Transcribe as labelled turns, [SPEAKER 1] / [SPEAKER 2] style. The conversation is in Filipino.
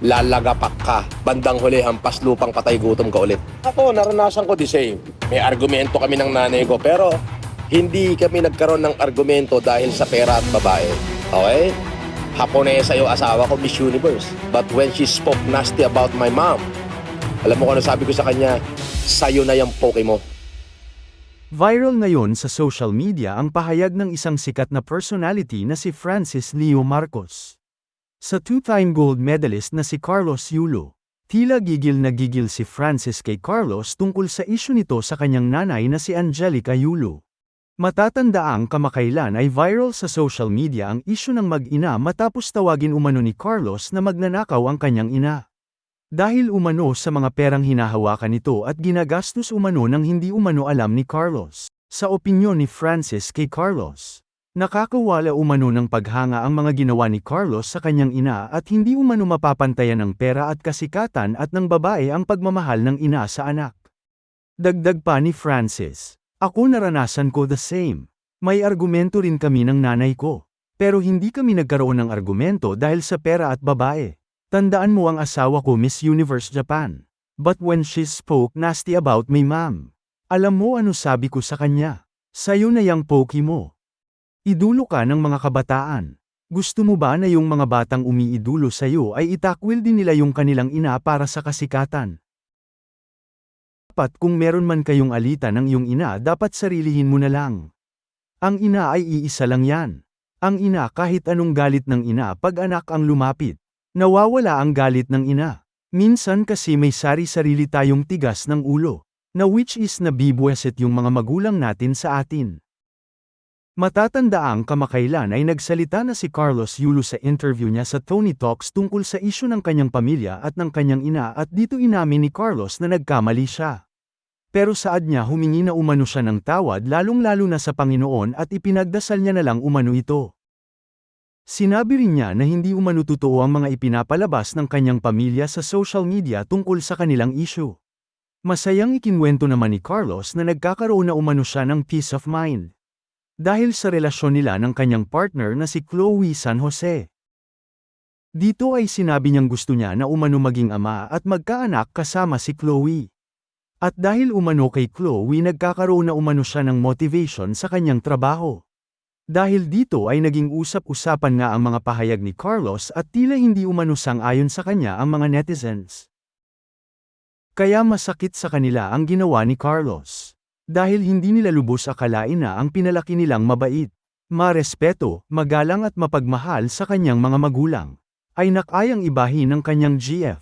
[SPEAKER 1] lalagapak ka. Bandang huli, hampas lupang patay gutom ka ulit. Ako, naranasan ko the same. May argumento kami ng nanay ko, pero hindi kami nagkaroon ng argumento dahil sa pera at babae. Okay? Haponesa yung asawa ko, Miss Universe. But when she spoke nasty about my mom, alam mo kung ano sabi ko sa kanya, sayo na yung poke mo.
[SPEAKER 2] Viral ngayon sa social media ang pahayag ng isang sikat na personality na si Francis Leo Marcos. Sa two-time gold medalist na si Carlos Yulo, tila gigil na gigil si Francis kay Carlos tungkol sa isyu nito sa kanyang nanay na si Angelica Yulo. Matatandaang kamakailan ay viral sa social media ang isyu ng mag-ina matapos tawagin umano ni Carlos na magnanakaw ang kanyang ina. Dahil umano sa mga perang hinahawakan nito at ginagastos umano ng hindi umano alam ni Carlos. Sa opinyon ni Francis kay Carlos, nakakawala umano ng paghanga ang mga ginawa ni Carlos sa kanyang ina at hindi umano mapapantayan ng pera at kasikatan at ng babae ang pagmamahal ng ina sa anak. Dagdag pa ni Francis, ako naranasan ko the same. May argumento rin kami ng nanay ko. Pero hindi kami nagkaroon ng argumento dahil sa pera at babae. Tandaan mo ang asawa ko Miss Universe Japan. But when she spoke nasty about my mom, alam mo ano sabi ko sa kanya? Sayo na yang poki mo. Idulo ka ng mga kabataan. Gusto mo ba na yung mga batang umiidulo sa'yo ay itakwil din nila yung kanilang ina para sa kasikatan? Dapat kung meron man kayong alita ng iyong ina dapat sarilihin mo na lang. Ang ina ay iisa lang yan. Ang ina kahit anong galit ng ina pag anak ang lumapit. Nawawala ang galit ng ina. Minsan kasi may sari-sarili tayong tigas ng ulo, na which is nabibweset yung mga magulang natin sa atin. Matatandaang kamakailan ay nagsalita na si Carlos Yulo sa interview niya sa Tony Talks tungkol sa isyu ng kanyang pamilya at ng kanyang ina at dito inamin ni Carlos na nagkamali siya. Pero saad niya humingi na umano siya ng tawad lalong-lalo na sa Panginoon at ipinagdasal niya na lang umano ito. Sinabi rin niya na hindi umano totoo ang mga ipinapalabas ng kanyang pamilya sa social media tungkol sa kanilang issue. Masayang ikinwento naman ni Carlos na nagkakaroon na umano siya ng peace of mind. Dahil sa relasyon nila ng kanyang partner na si Chloe San Jose. Dito ay sinabi niyang gusto niya na umano maging ama at magkaanak kasama si Chloe. At dahil umano kay Chloe nagkakaroon na umano siya ng motivation sa kanyang trabaho. Dahil dito ay naging usap-usapan nga ang mga pahayag ni Carlos at tila hindi umano sang-ayon sa kanya ang mga netizens. Kaya masakit sa kanila ang ginawa ni Carlos. Dahil hindi nila lubos akalain na ang pinalaki nilang mabait, marespeto, magalang at mapagmahal sa kanyang mga magulang, ay nakayang ibahin ng kanyang GF.